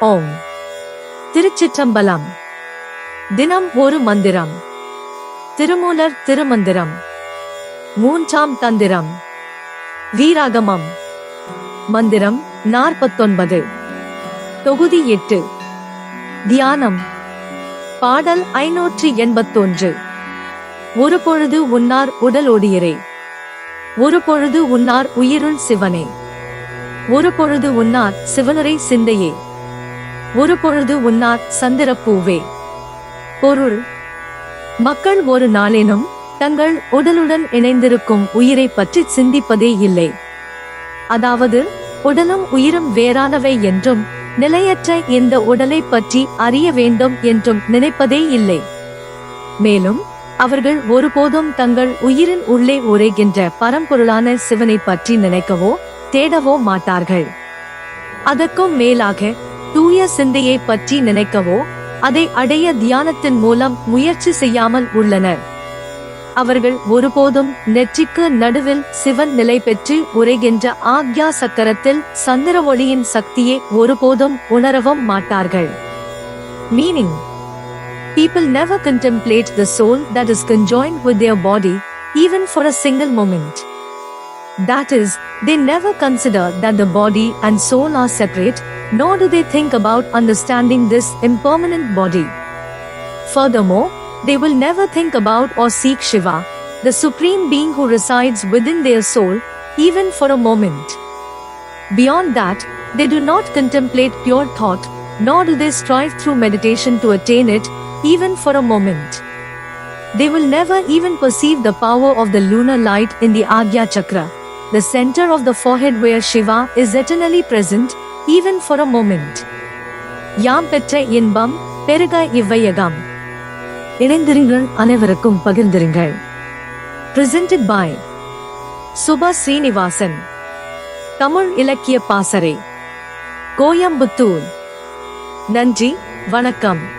ஓம். திருச்சிற்றம்பலம். தினம் ஒரு மந்திரம். திருமூலர் திருமந்திரம். மூன்றாம் தந்திரம். வீராகமம். மந்திரம் நாற்பத்தொன்பது. தொகுதி எட்டு. தியானம். பாடல் ஐநூற்றி எண்பத்தொன்று. ஒரு பொழுது உன்னார் உடல் ஒடியரே. ஒரு பொழுது உன்னார் உயிருள் சிவனே. ஒரு பொழுது உன்னார் சிவனுரை சிந்தையே. ஒரு பொழுது உன்னார் சந்திரப்பூவே. பொருள் மக்கள் ஒரு நாளேனும் தங்கள் உடலுடன் இணைந்திருக்கும் உயிரை பற்றி சிந்திப்பதே இல்லை. அதாவது உடலும் உயிரும் வேறானவை என்றும் நிலையற்ற இந்த உடலை பற்றி அறிய வேண்டும் என்றும் நினைப்பதே இல்லை. மேலும் அவர்கள் ஒருபோதும் தங்கள் உயிரின் உள்ளே உரைகின்ற பரம்பொருளான சிவனை பற்றி நினைக்கவோ தேடவோ மாட்டார்கள். அதற்கும் மேலாக தூய சிந்தையை பற்றி நினைக்கவோ அதை அடைய தியானத்தின் மூலம் முயற்சி செய்யாமல் உள்ளனர் அவர்கள் ஒருபோதும் நெற்றிக்கு நடுவில் சிவன் நிலை பெற்று உரைகின்ற ஆக்யா சக்கரத்தில் சந்திர ஒளியின் சக்தியை ஒருபோதும் உணரவும் மாட்டார்கள் meaning people never contemplate the soul that is conjoined with their body even for a single moment That is, they never consider that the body and soul are separate nor do they think about understanding this impermanent body. Furthermore, they will never think about or seek Shiva, the supreme being who resides within their soul, even for a moment. Beyond that, they do not contemplate pure thought, nor do they strive through meditation to attain it, even for a moment. They will never even perceive the power of the lunar light in the Agya Chakra, the center of the forehead where Shiva is eternally present, even for a moment யாம் பெற்ற இன்பம் பெருக இவ்வையகம். இணைந்திருங்கள் அனைவருக்கும் பகிர்ந்திருங்கள். Presented by Subha Srinivasan Tamil இலக்கிய பாசறை. கோயம்புத்தூர். நன்றி வணக்கம்.